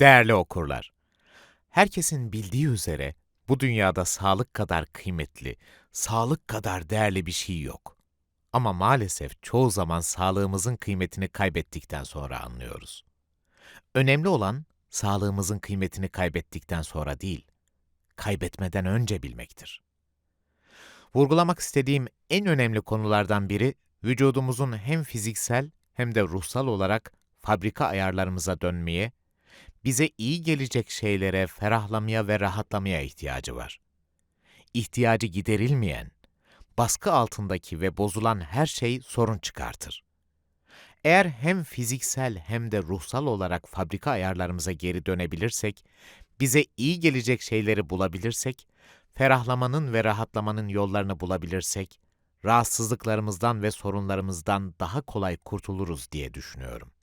Değerli okurlar, herkesin bildiği üzere bu dünyada sağlık kadar kıymetli, sağlık kadar değerli bir şey yok. Ama maalesef çoğu zaman sağlığımızın kıymetini kaybettikten sonra anlıyoruz. Önemli olan sağlığımızın kıymetini kaybettikten sonra değil, kaybetmeden önce bilmektir. Vurgulamak istediğim en önemli konulardan biri vücudumuzun hem fiziksel hem de ruhsal olarak fabrika ayarlarımıza dönmeye, bize iyi gelecek şeylere ferahlamaya ve rahatlamaya ihtiyacı var. İhtiyacı giderilmeyen, baskı altındaki ve bozulan her şey sorun çıkartır. Eğer hem fiziksel hem de ruhsal olarak fabrika ayarlarımıza geri dönebilirsek, bize iyi gelecek şeyleri bulabilirsek, ferahlamanın ve rahatlamanın yollarını bulabilirsek, rahatsızlıklarımızdan ve sorunlarımızdan daha kolay kurtuluruz diye düşünüyorum.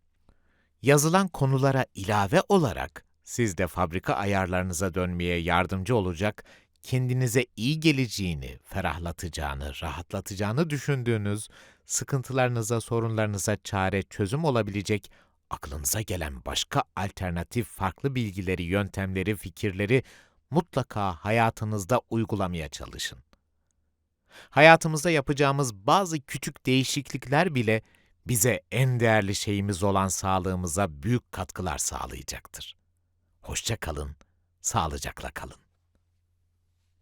Yazılan konulara ilave olarak siz de fabrika ayarlarınıza dönmeye yardımcı olacak, kendinize iyi geleceğini, ferahlatacağını, rahatlatacağını düşündüğünüz, sıkıntılarınıza, sorunlarınıza çare, çözüm olabilecek aklınıza gelen başka alternatif farklı bilgileri, yöntemleri, fikirleri mutlaka hayatınızda uygulamaya çalışın. Hayatımızda yapacağımız bazı küçük değişiklikler bile bize en değerli şeyimiz olan sağlığımıza büyük katkılar sağlayacaktır. Hoşça kalın, sağlıcakla kalın.